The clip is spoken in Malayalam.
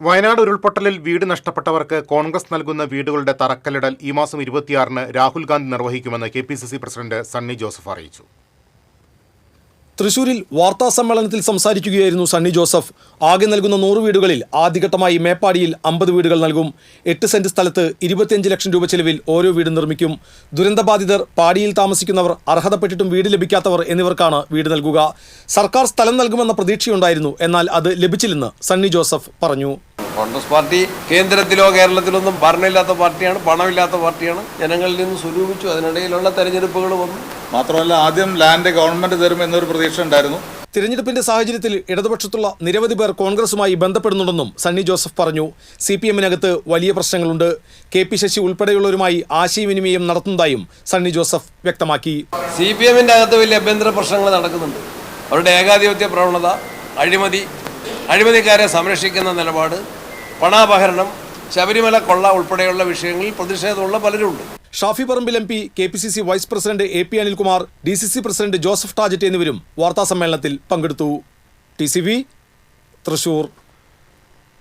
വയനാട് ഉരുൾപൊട്ടലിൽ വീട് നഷ്ടപ്പെട്ടവർക്ക് കോൺഗ്രസ് നൽകുന്ന വീടുകളുടെ തറക്കല്ലിടൽ ഈ മാസം ഇരുപത്തിയാറിന് Rahul Gandhi നിർവഹിക്കുമെന്ന് K P C C president Sunny Joseph അറിയിച്ചു. തൃശൂരിൽ വാർത്താ സമ്മേളനത്തിൽ സംസാരിക്കുകയായിരുന്നു സണ്ണി ജോസഫ്. ആകെ നൽകുന്ന നൂറ് വീടുകളിൽ ആദ്യഘട്ടമായി മേപ്പാടിയിൽ അമ്പത് വീടുകൾ നൽകും. എട്ട് സെന്റ് സ്ഥലത്ത് ഇരുപത്തിയഞ്ച് ലക്ഷം രൂപ ചെലവിൽ ഓരോ വീട് നിർമ്മിക്കും. ദുരന്തബാധിതർ പാടിയിൽ താമസിക്കുന്നവർ അർഹതപ്പെട്ടിട്ടും വീട് ലഭിക്കാത്തവർ എന്നിവർക്കാണ് വീട് നൽകുക. സർക്കാർ സ്ഥലം നൽകുമെന്ന പ്രതീക്ഷയുണ്ടായിരുന്നു എന്നാൽ അത് ലഭിച്ചില്ലെന്ന് സണ്ണി ജോസഫ് പറഞ്ഞു. കോൺഗ്രസ് പാർട്ടി കേന്ദ്രത്തിലോ കേരളത്തിലോ ഒന്നും ഭരണമില്ലാത്ത പാർട്ടിയാണ് പണമില്ലാത്ത പാർട്ടിയാണ്. ജനങ്ങളിൽ നിന്ന് സ്വരൂപിച്ചു അതിനിടയിലുള്ള തെരഞ്ഞെടുപ്പുകൾ വന്നു. മാത്രമല്ല ആദ്യം ലാൻഡ് ഗവൺമെന്റ് തരും എന്നൊരു പ്രതീക്ഷ ഉണ്ടായിരുന്നു. തിരഞ്ഞെടുപ്പിന്റെ സാഹചര്യത്തിൽ ഇടതുപക്ഷത്തുള്ള നിരവധി പേർ കോൺഗ്രസുമായി ബന്ധപ്പെടുന്നുണ്ടെന്നും സണ്ണി ജോസഫ് പറഞ്ഞു. സി പി എമ്മിനകത്ത് വലിയ പ്രശ്നങ്ങളുണ്ട്. കെ പി ശശി ഉൾപ്പെടെയുള്ളവരുമായി ആശയവിനിമയം നടത്തുന്നതായും സണ്ണി ജോസഫ് വ്യക്തമാക്കി. സി പി എമ്മിന്റെ അകത്ത് വലിയ അഭ്യന്തര പ്രശ്നങ്ങൾ നടക്കുന്നുണ്ട്. അവരുടെ ഏകാധിപത്യ പ്രവണത അഴിമതി അഴിമതിക്കാരെ സംരക്ഷിക്കുന്ന നിലപാട് പണാപഹരണം ശബരിമല കൊള്ള ഉൾപ്പെടെയുള്ള വിഷയങ്ങളിൽ പ്രതിഷേധമുള്ള പലരുണ്ട്. Shafi Parambil M P K P C C vice president A P Anilkumar D C C president Joseph Tajet എന്നിവരും വാർത്താസമ്മേളനത്തിൽ പങ്കെടുത്തു. T C V Thrissur.